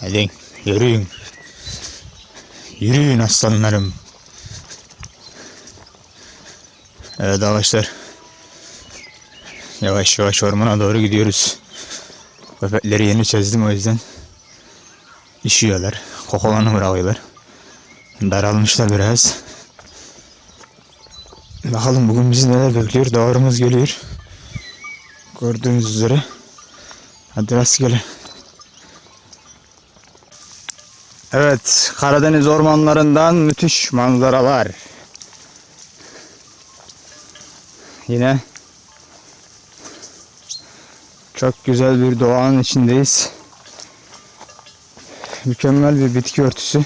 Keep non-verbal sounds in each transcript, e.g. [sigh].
Hadi yürüyün. Yürüyün aslanlarım. Evet arkadaşlar. Yavaş yavaş ormana doğru gidiyoruz. Köpekleri yeni çizdim o yüzden. İşiyorlar. Kokolarını bırakıyorlar. Daralmışlar biraz. Bakalım bugün bizi neler bekliyor. Doğrumuz geliyor. Gördüğünüz üzere. Hadi rastgele. Evet, Karadeniz ormanlarından müthiş manzaralar. Yine çok güzel bir doğanın içindeyiz. Mükemmel bir bitki örtüsü.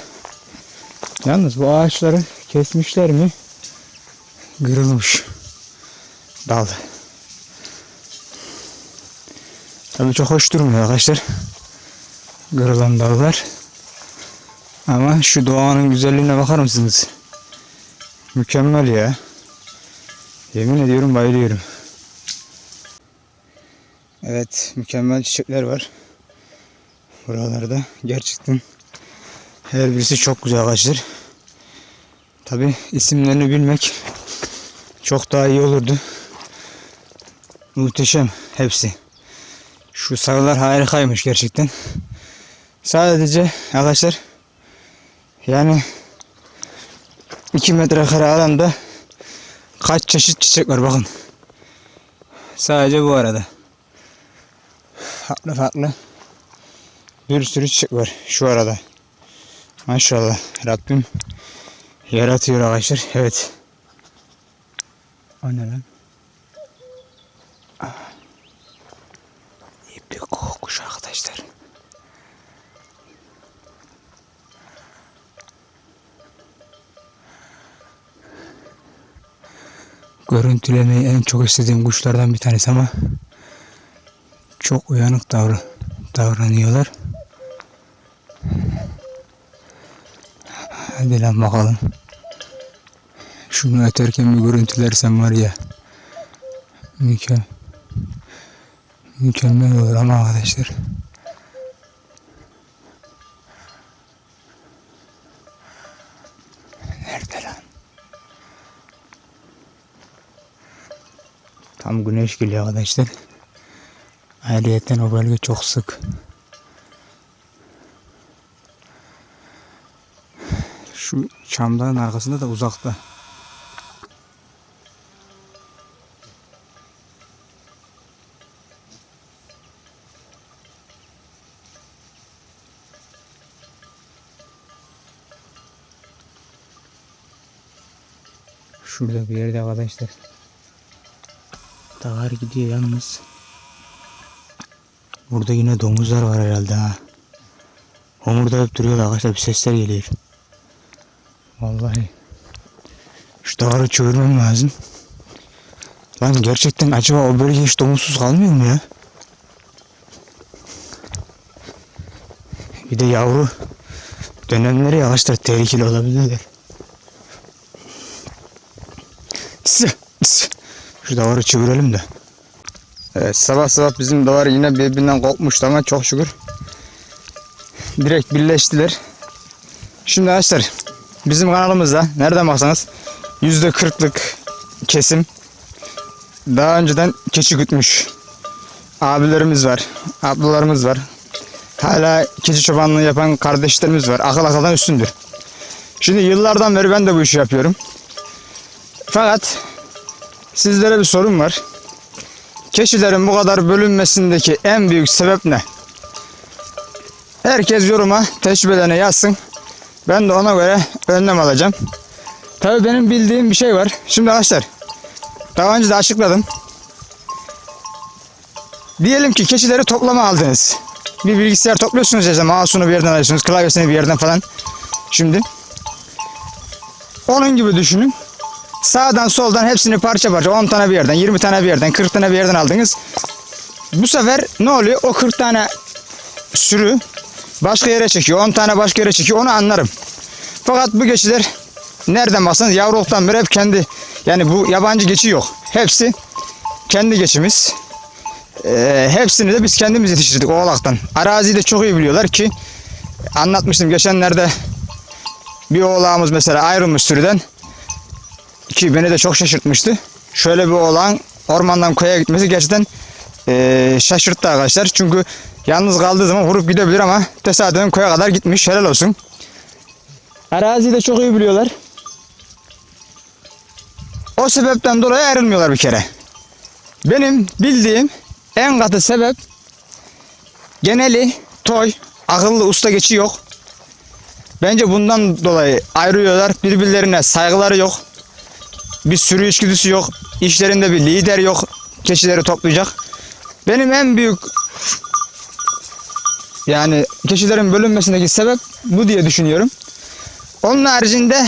Yalnız bu ağaçları kesmişler mi? Kırılmış. Dal. Tabii çok hoş durmuyor arkadaşlar. Kırılan dallar. Ama şu doğanın güzelliğine bakar mısınız? Mükemmel ya. Yemin ediyorum bayılıyorum. Evet mükemmel çiçekler var. Buralarda gerçekten her birisi çok güzel ağaçlar. Tabi isimlerini bilmek çok daha iyi olurdu. Muhteşem hepsi. Şu sarılar harikaymış gerçekten. Sadece arkadaşlar yani 2 metrekare alanda kaç çeşit çiçek var bakın. Sadece bu arada. Farklı farklı bir sürü çiçek var şu arada. Maşallah Rabbim yaratıyor arkadaşlar. Evet. O ne lan? Ah. İplik kokmuş arkadaşlar. Görüntülemeyi en çok istediğim kuşlardan bir tanesi ama çok uyanık davran davranıyorlar. Hadi lan bakalım. Şunu öterken bir görüntülersem var ya. Mükemmel. Mükemmel olur ama arkadaşlar. Tam güneş geliyor arkadaşlar. Ayrıyeten o bölge çok sık. Şu çamların arkasında da uzakta. Şurada bir yerde arkadaşlar. Dağar gidiyor yalnız. Burada yine domuzlar var herhalde ha. Homurdanıp duruyorlar arkadaşlar bir sesler geliyor. Vallahi. Şu davarı çevirmem lazım. Lan gerçekten acaba o bölge hiç domuzsuz kalmıyor mu ya? Bir de yavru dönemleri yavaşlar tehlikeli olabilirler. Sı, sı. Şu davarı çevirelim de. Evet, sabah sabah bizim davar yine birbirinden kopmuştu ama çok şükür direkt birleştiler. Şimdi arkadaşlar bizim kanalımızda nereden baksanız yüzde kırklık kesim daha önceden keçi gütmüş abilerimiz var, ablalarımız var. Hala keçi çobanlığı yapan kardeşlerimiz var. Akıl akıldan üstündür. Şimdi yıllardan beri ben de bu işi yapıyorum. Fakat sizlere bir sorum var. Keçilerin bu kadar bölünmesindeki en büyük sebep ne? Herkes yoruma tecrübelerini yazsın. Ben de ona göre önlem alacağım. Tabii benim bildiğim bir şey var. Şimdi arkadaşlar daha önce de açıkladım. Diyelim ki keçileri toplama aldınız. Bir bilgisayar topluyorsunuz ya mouse'unu bir yerden alıyorsunuz, klavyesini bir yerden falan. Şimdi onun gibi düşünün. Sağdan soldan hepsini parça parça 10 tane bir yerden, 20 tane bir yerden, 40 tane bir yerden aldınız. Bu sefer ne oluyor? O 40 tane sürü başka yere çekiyor. 10 tane başka yere çekiyor. Onu anlarım. Fakat bu geçiler nereden baksanız yavruluktan beri hep kendi yani bu yabancı geçi yok. Hepsi kendi geçimiz. Ee, hepsini de biz kendimiz yetiştirdik oğlaktan. Araziyi de çok iyi biliyorlar ki anlatmıştım geçenlerde bir oğlağımız mesela ayrılmış sürüden ki beni de çok şaşırtmıştı. Şöyle bir oğlan ormandan koya gitmesi gerçekten eee, şaşırttı arkadaşlar. Çünkü yalnız kaldığı zaman vurup gidebilir ama tesadüfen koya kadar gitmiş. Helal olsun. Araziyi de çok iyi biliyorlar. O sebepten dolayı ayrılmıyorlar bir kere. Benim bildiğim en katı sebep geneli toy, akıllı usta geçi yok. Bence bundan dolayı ayrılıyorlar. Birbirlerine saygıları yok. Bir sürü içgüdüsü yok. İşlerinde bir lider yok. Keçileri toplayacak. Benim en büyük yani keçilerin bölünmesindeki sebep bu diye düşünüyorum. Onun haricinde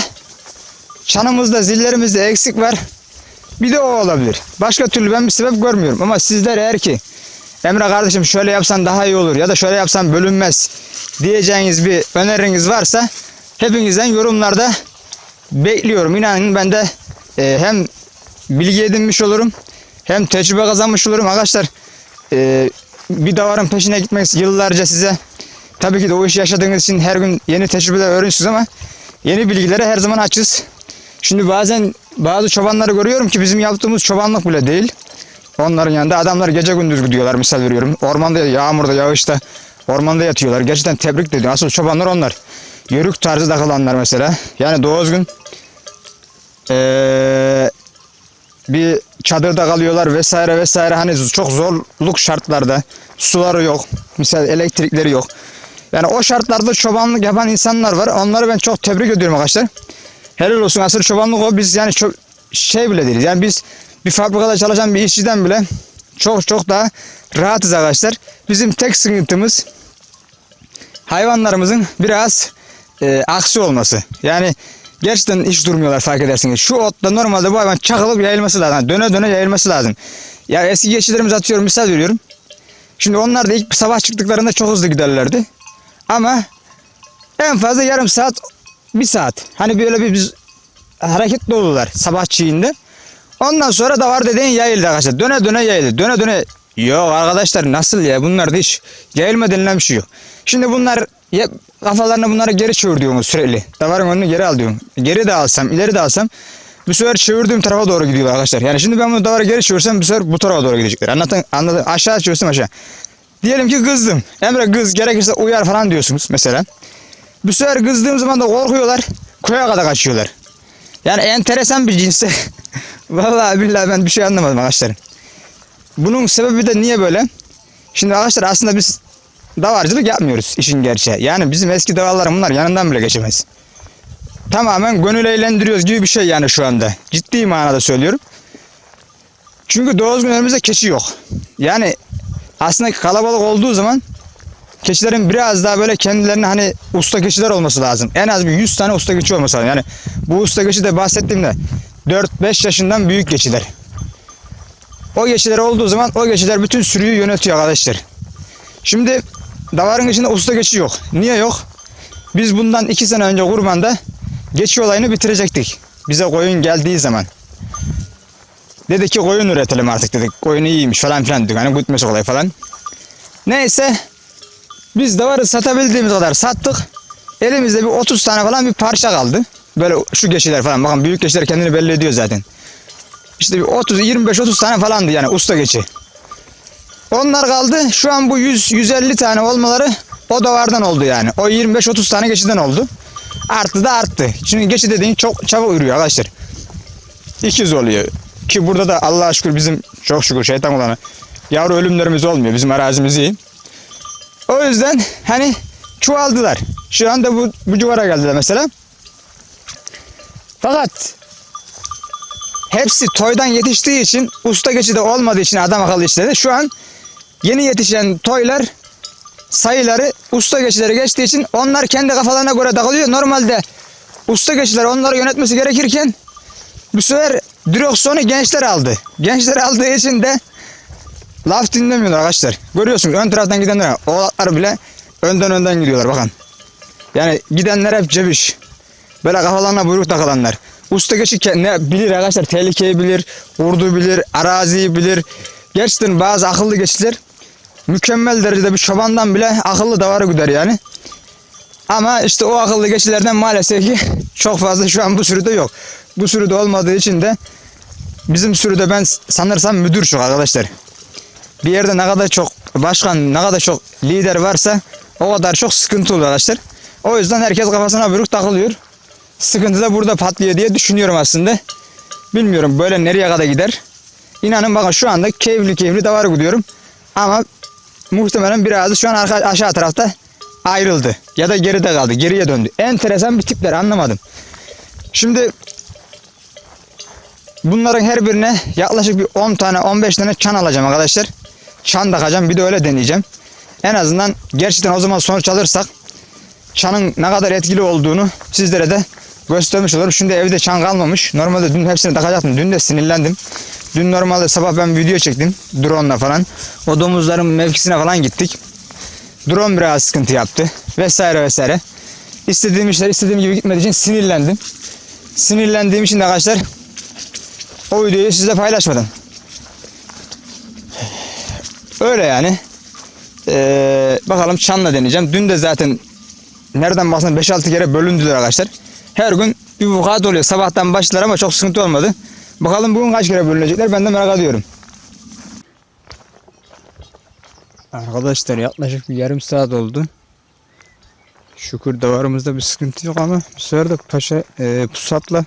çanımızda zillerimizde eksik var. Bir de o olabilir. Başka türlü ben bir sebep görmüyorum. Ama sizler eğer ki Emre kardeşim şöyle yapsan daha iyi olur ya da şöyle yapsan bölünmez diyeceğiniz bir öneriniz varsa hepinizden yorumlarda bekliyorum. İnanın ben de e, hem bilgi edinmiş olurum hem tecrübe kazanmış olurum. Arkadaşlar e, bir davarın peşine gitmek yıllarca size tabii ki de o işi yaşadığınız için her gün yeni tecrübeler öğreniyorsunuz ama yeni bilgilere her zaman açız. Şimdi bazen bazı çobanları görüyorum ki bizim yaptığımız çobanlık bile değil. Onların yanında adamlar gece gündüz gidiyorlar misal veriyorum. Ormanda yağmurda yağışta ormanda yatıyorlar. Gerçekten tebrik de ediyorum. Asıl çobanlar onlar. Yörük tarzı takılanlar mesela. Yani doğu özgün eee, bir çadırda kalıyorlar vesaire vesaire. Hani çok zorluk şartlarda suları yok. Misal elektrikleri yok. Yani o şartlarda çobanlık yapan insanlar var. Onları ben çok tebrik ediyorum arkadaşlar. Helal olsun asıl çobanlık o. Biz yani çok şey bile değiliz. Yani biz bir fabrikada çalışan bir işçiden bile çok çok daha rahatız arkadaşlar. Bizim tek sıkıntımız hayvanlarımızın biraz e, aksi olması. Yani gerçekten hiç durmuyorlar fark edersiniz. Şu otta normalde bu hayvan çakılıp yayılması lazım. Yani döne döne yayılması lazım. Ya eski geçilerimiz atıyorum misal veriyorum. Şimdi onlar da ilk sabah çıktıklarında çok hızlı giderlerdi. Ama en fazla yarım saat, bir saat. Hani böyle bir biz hareketli olurlar sabah çiğinde. Ondan sonra da var dediğin yayıldı arkadaşlar. Döne döne yayıldı. Döne döne. Yok arkadaşlar nasıl ya bunlar da hiç yayılma denilen bir şey yok. Şimdi bunlar ya, kafalarını bunlara geri çevir diyorsunuz sürekli. Davarın önünü geri al diyorum. Geri de alsam ileri de alsam bu sefer çevirdiğim tarafa doğru gidiyorlar arkadaşlar. Yani şimdi ben bunu davarı geri çevirsem bu sefer bu tarafa doğru gidecekler. Anlatın, anladın? Aşağı çevirsem aşağı. Diyelim ki kızdım. Emre kız gerekirse uyar falan diyorsunuz mesela. Bu sefer kızdığım zaman da korkuyorlar. Koya kadar kaçıyorlar. Yani enteresan bir cinsi. [laughs] Vallahi billahi ben bir şey anlamadım arkadaşlar. Bunun sebebi de niye böyle? Şimdi arkadaşlar aslında biz davarcılık yapmıyoruz işin gerçeği. Yani bizim eski davarlarım bunlar yanından bile geçemez. Tamamen gönül eğlendiriyoruz gibi bir şey yani şu anda. Ciddi manada söylüyorum. Çünkü doğru düzgün önümüzde keçi yok. Yani aslında kalabalık olduğu zaman keçilerin biraz daha böyle kendilerine hani usta keçiler olması lazım. En az bir 100 tane usta keçi olması lazım. Yani bu usta keçi de bahsettiğimde 4-5 yaşından büyük keçiler. O geçiler olduğu zaman o geçiler bütün sürüyü yönetiyor arkadaşlar. Şimdi davarın içinde usta geçi yok. Niye yok? Biz bundan 2 sene önce kurbanda geçi olayını bitirecektik. Bize koyun geldiği zaman. Dedik ki koyun üretelim artık dedik. Koyun iyiymiş falan filan dedik. Hani gütmesi kolay falan. Neyse biz davarı satabildiğimiz kadar sattık. Elimizde bir 30 tane falan bir parça kaldı. Böyle şu geçiler falan. Bakın büyük geçiler kendini belli ediyor zaten. İşte bir 30 25 30 tane falandı yani usta geçi. Onlar kaldı. Şu an bu 100 150 tane olmaları o davardan oldu yani. O 25 30 tane geçiden oldu. Arttı da arttı. Çünkü geçi dediğin çok çabuk ürüyor arkadaşlar. 200 oluyor. Ki burada da Allah'a şükür bizim çok şükür şeytan olanı yavru ölümlerimiz olmuyor. Bizim arazimiz iyi. O yüzden hani çoğaldılar. Şu anda bu, bu civara geldiler mesela. Fakat hepsi toydan yetiştiği için usta geçidi olmadığı için adam akıllı işleri şu an yeni yetişen toylar sayıları usta geçileri geçtiği için onlar kendi kafalarına göre takılıyor. Normalde usta geçiler onları yönetmesi gerekirken bu sefer direksiyonu gençler aldı. Gençler aldığı için de laf dinlemiyorlar arkadaşlar. Görüyorsunuz ön taraftan gidenler oğlaklar bile önden önden gidiyorlar bakın. Yani gidenler hep cebiş. Böyle kafalarına buyruk takılanlar. Usta geçi ne bilir arkadaşlar tehlikeyi bilir, vurdu bilir, araziyi bilir. Gerçekten bazı akıllı geçiler mükemmel derecede bir çobandan bile akıllı davarı güder yani. Ama işte o akıllı geçilerden maalesef ki çok fazla şu an bu sürüde yok. Bu sürüde olmadığı için de bizim sürüde ben sanırsam müdür çok arkadaşlar. Bir yerde ne kadar çok başkan, ne kadar çok lider varsa o kadar çok sıkıntı oluyor arkadaşlar. O yüzden herkes kafasına buyruk takılıyor. Sıkıntı da burada patlıyor diye düşünüyorum aslında. Bilmiyorum böyle nereye kadar gider. İnanın bakın şu anda keyifli keyifli davar gidiyorum. Ama muhtemelen biraz şu an arka, aşağı tarafta ayrıldı. Ya da geride kaldı. Geriye döndü. Enteresan bir tipler anlamadım. Şimdi bunların her birine yaklaşık bir 10 tane 15 tane çan alacağım arkadaşlar. Çan takacağım bir de öyle deneyeceğim. En azından gerçekten o zaman sonuç alırsak çanın ne kadar etkili olduğunu sizlere de göstermiş olurum. Şimdi evde çan kalmamış. Normalde dün hepsini takacaktım. Dün de sinirlendim. Dün normalde sabah ben video çektim. Drone'la falan. O domuzların mevkisine falan gittik. Drone biraz sıkıntı yaptı. Vesaire vesaire. İstediğim işler istediğim gibi gitmediği için sinirlendim. Sinirlendiğim için de arkadaşlar o videoyu sizle paylaşmadım. Öyle yani. Ee, bakalım çanla deneyeceğim. Dün de zaten nereden baksan 5-6 kere bölündüler arkadaşlar. Her gün bir vukuat oluyor. Sabahtan başlar ama çok sıkıntı olmadı. Bakalım bugün kaç kere bölünecekler ben de merak ediyorum. Arkadaşlar yaklaşık bir yarım saat oldu. Şükür davarımızda bir sıkıntı yok ama bu sefer de paşa e, pusatla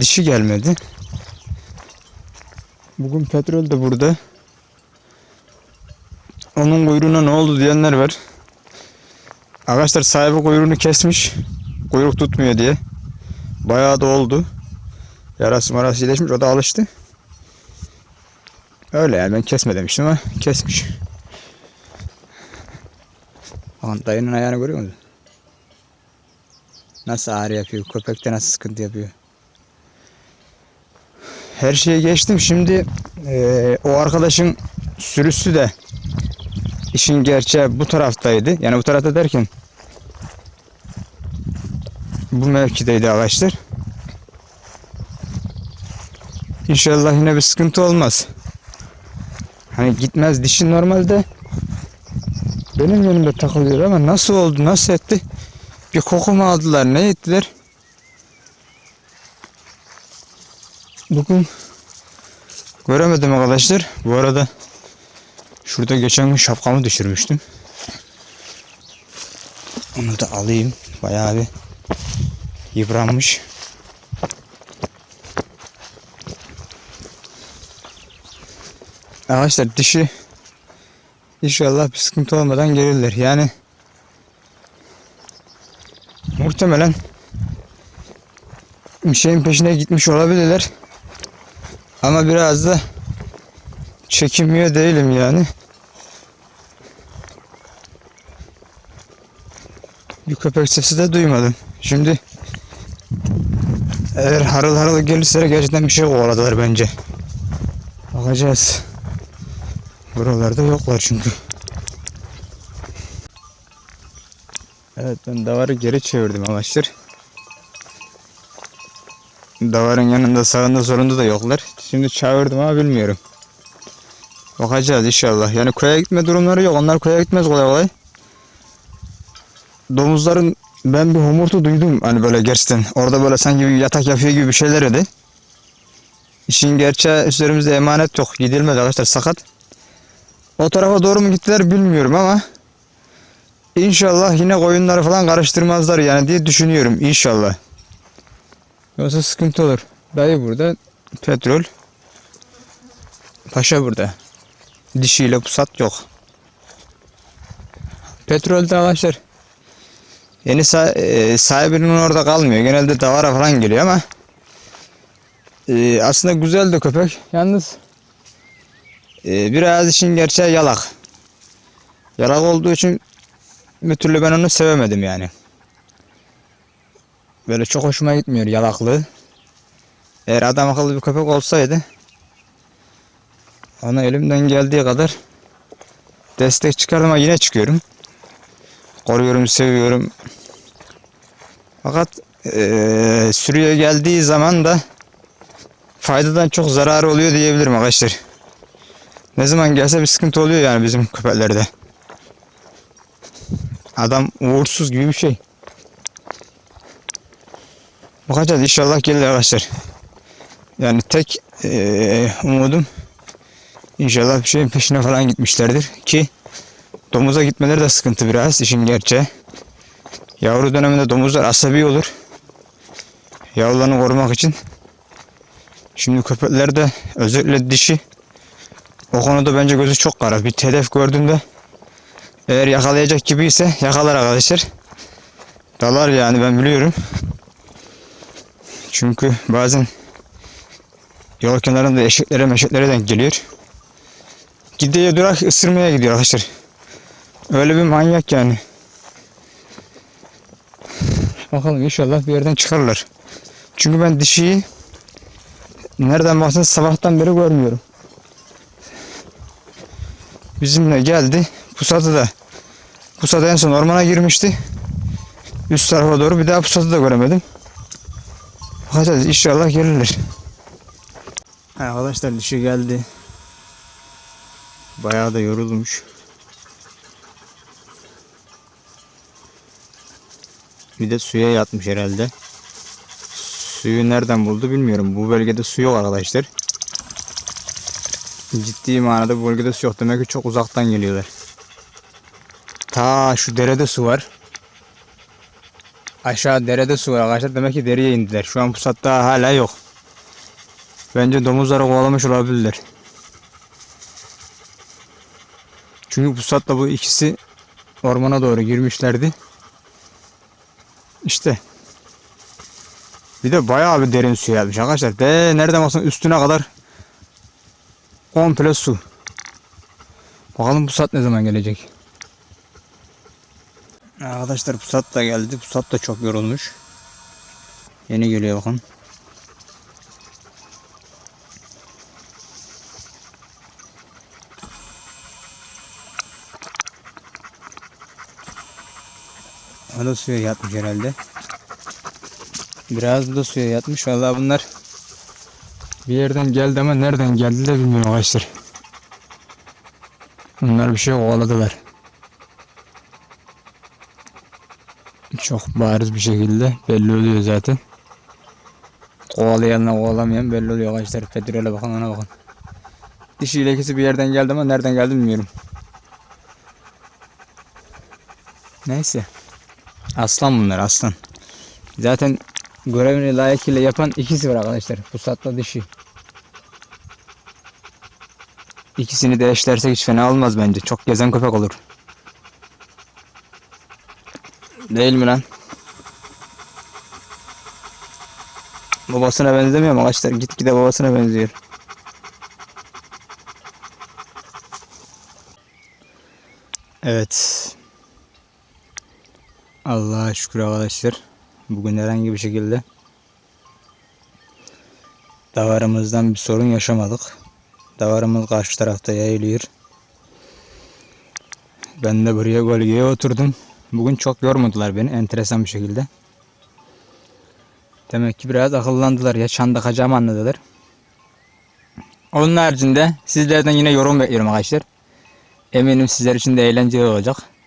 dişi gelmedi. Bugün petrol de burada. Onun kuyruğuna ne oldu diyenler var. Arkadaşlar sahibi kuyruğunu kesmiş. Kuyruk tutmuyor diye. Bayağı da oldu. Yarası marası iyileşmiş o da alıştı. Öyle yani ben kesme demiştim ama kesmiş. Bakın dayının ayağını görüyor musun? Nasıl ağrı yapıyor, köpekte nasıl sıkıntı yapıyor. Her şeye geçtim. Şimdi eee, o arkadaşın sürüsü de işin gerçeği bu taraftaydı. Yani bu tarafta derken bu mevkideydi arkadaşlar. İnşallah yine bir sıkıntı olmaz. Hani gitmez dişi normalde. Benim önümde takılıyor ama nasıl oldu nasıl etti? Bir koku mu aldılar ne ettiler? Bugün göremedim arkadaşlar. Bu arada şurada geçen gün şapkamı düşürmüştüm. Onu da alayım. Bayağı bir yıpranmış Arkadaşlar dişi İnşallah bir sıkıntı olmadan gelirler. Yani muhtemelen bir şeyin peşine gitmiş olabilirler. Ama biraz da çekinmiyor değilim yani. Bir köpek sesi de duymadım. Şimdi eğer harıl harıl gelirse gerçekten bir şey kovaladılar bence. Bakacağız. Buralarda yoklar çünkü. Evet ben davarı geri çevirdim arkadaşlar. Davarın yanında sağında solunda da yoklar. Şimdi çevirdim ama bilmiyorum. Bakacağız inşallah. Yani köye gitme durumları yok. Onlar köye gitmez kolay kolay. Domuzların ben bir homurtu duydum hani böyle gerçekten. Orada böyle sanki bir yatak yapıyor gibi bir şeyler dedi. İşin gerçeği üzerimizde emanet yok. Gidilmedi arkadaşlar sakat. O tarafa doğru mu gittiler bilmiyorum ama inşallah yine koyunları falan karıştırmazlar yani diye düşünüyorum inşallah. Yoksa sıkıntı olur. Dayı burada petrol. Paşa burada. Dişiyle pusat yok. Petrol de arkadaşlar yeni sa- e, sahibinin orada kalmıyor. Genelde davara falan geliyor ama e, aslında güzel de köpek. Yalnız ee, biraz işin gerçeği yalak. Yalak olduğu için bir türlü ben onu sevemedim yani. Böyle çok hoşuma gitmiyor yalaklığı. Eğer adam akıllı bir köpek olsaydı ona elimden geldiği kadar destek çıkardım ama yine çıkıyorum. Koruyorum, seviyorum. Fakat eee sürüye geldiği zaman da faydadan çok zararı oluyor diyebilirim arkadaşlar. Ne zaman gelse bir sıkıntı oluyor yani bizim köpeklerde. Adam uğursuz gibi bir şey. Bakacağız inşallah gelir arkadaşlar. Yani tek eee, umudum inşallah bir şeyin peşine falan gitmişlerdir ki domuza gitmeleri de sıkıntı biraz işin gerçeği. Yavru döneminde domuzlar asabi olur. Yavrularını korumak için. Şimdi köpekler de özellikle dişi o konuda bence gözü çok kara. Bir hedef gördüğünde eğer yakalayacak gibi ise yakalar arkadaşlar. Dalar yani ben biliyorum. Çünkü bazen yol kenarında eşeklere meşeklere denk geliyor. Gideye durak ısırmaya gidiyor arkadaşlar. Öyle bir manyak yani. Bakalım inşallah bir yerden çıkarlar. Çünkü ben dişiyi nereden baksan sabahtan beri görmüyorum. Bizimle geldi. Pusatı da Pusat en son ormana girmişti. Üst tarafa doğru bir daha pusatı da göremedim. Bakacağız inşallah gelirler. Arkadaşlar dişi geldi. Bayağı da yorulmuş. Bir de suya yatmış herhalde. Suyu nereden buldu bilmiyorum. Bu bölgede su yok arkadaşlar. Ciddi manada bu bölgede su yok. Demek ki çok uzaktan geliyorlar. Ta şu derede su var. Aşağı derede su var arkadaşlar. Demek ki dereye indiler. Şu an pusatta hala yok. Bence domuzları kovalamış olabilirler. Çünkü pusatla bu ikisi ormana doğru girmişlerdi. İşte. Bir de bayağı bir derin su gelmiş arkadaşlar. De nereden baksan üstüne kadar komple su. Bakalım pusat ne zaman gelecek. Arkadaşlar pusat da geldi. Pusat da çok yorulmuş. Yeni geliyor bakın. O da suya yatmış herhalde. Biraz bu da suya yatmış. Vallahi bunlar bir yerden geldi ama nereden geldi de bilmiyorum arkadaşlar. Bunlar bir şey kovaladılar. Çok bariz bir şekilde belli oluyor zaten. Kovalayanla kovalamayan belli oluyor arkadaşlar. Petrole bakın ona bakın. Dişi ikisi bir yerden geldi ama nereden geldi bilmiyorum. Neyse. Aslan bunlar aslan. Zaten görevini layıkıyla yapan ikisi var arkadaşlar. Pusatla dişi. İkisini de eşlersek hiç fena olmaz bence. Çok gezen köpek olur. Değil mi lan? Babasına benzemiyor mu arkadaşlar? Gitgide babasına benziyor. Evet. Allah'a şükür arkadaşlar. Bugün herhangi bir şekilde davarımızdan bir sorun yaşamadık. Davarımız karşı tarafta yayılıyor. Ben de buraya gölgeye oturdum. Bugün çok yormadılar beni enteresan bir şekilde. Demek ki biraz akıllandılar ya çandakacağımı anladılar. Onun haricinde sizlerden yine yorum bekliyorum arkadaşlar. Eminim sizler için de eğlenceli olacak.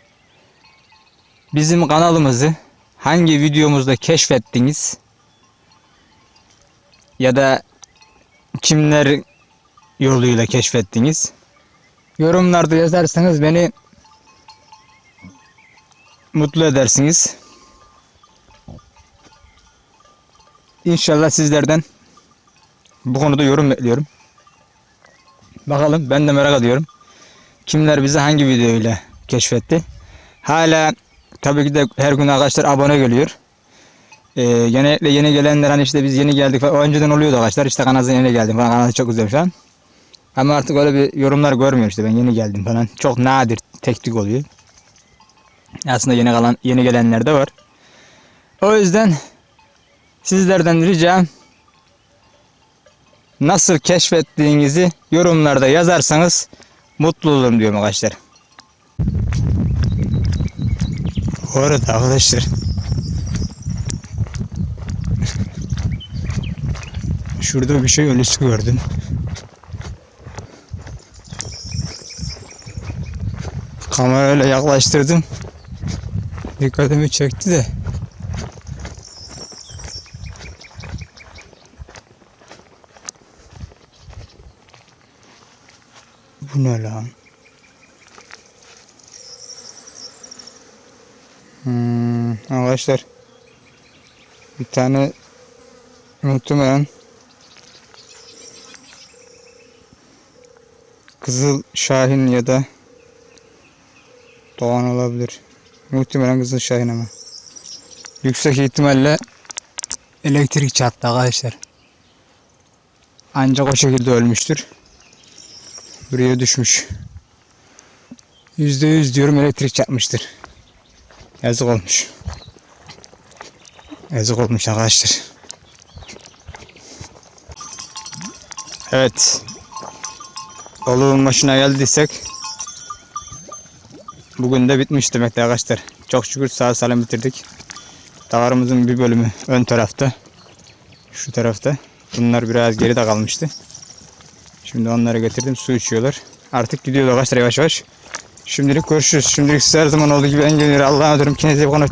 Bizim kanalımızı hangi videomuzda keşfettiniz ya da kimler yoluyla keşfettiniz yorumlarda yazarsanız beni mutlu edersiniz. İnşallah sizlerden bu konuda yorum bekliyorum. Bakalım ben de merak ediyorum. Kimler bizi hangi videoyla keşfetti? Hala tabii ki de her gün arkadaşlar abone geliyor. Ee, genellikle yeni gelenler hani işte biz yeni geldik falan. O önceden oluyordu arkadaşlar. İşte kanalına yeni geldim falan. Kanalı çok güzel falan. Ama artık öyle bir yorumlar görmüyor işte ben yeni geldim falan. Çok nadir tek tük oluyor. Aslında yeni kalan yeni gelenler de var. O yüzden sizlerden ricam nasıl keşfettiğinizi yorumlarda yazarsanız mutlu olurum diyorum arkadaşlar. Bu arada arkadaşlar şurada bir şey ölüsü gördüm. Kamerayla yaklaştırdım. dikkatimi çekti de. Bu ne lan? Arkadaşlar bir tane muhtemelen Kızıl Şahin ya da Doğan olabilir. Muhtemelen Kızıl Şahin ama. Yüksek ihtimalle elektrik çarptı arkadaşlar. Ancak o şekilde ölmüştür. Buraya düşmüş. Yüzde yüz diyorum elektrik çarpmıştır. Yazık olmuş. Yazık olmuş arkadaşlar. Evet. Balığın başına geldiysek bugün de bitmiş demektir arkadaşlar. Çok şükür sağ salim bitirdik. Davarımızın bir bölümü ön tarafta. Şu tarafta. Bunlar biraz geride kalmıştı. Şimdi onları getirdim. Su içiyorlar. Artık gidiyor arkadaşlar yavaş yavaş. Şimdilik görüşürüz. Şimdilik size her zaman olduğu gibi en gönül Allah'a ederim. Kendinize iyi bakın. Hoşçakalın.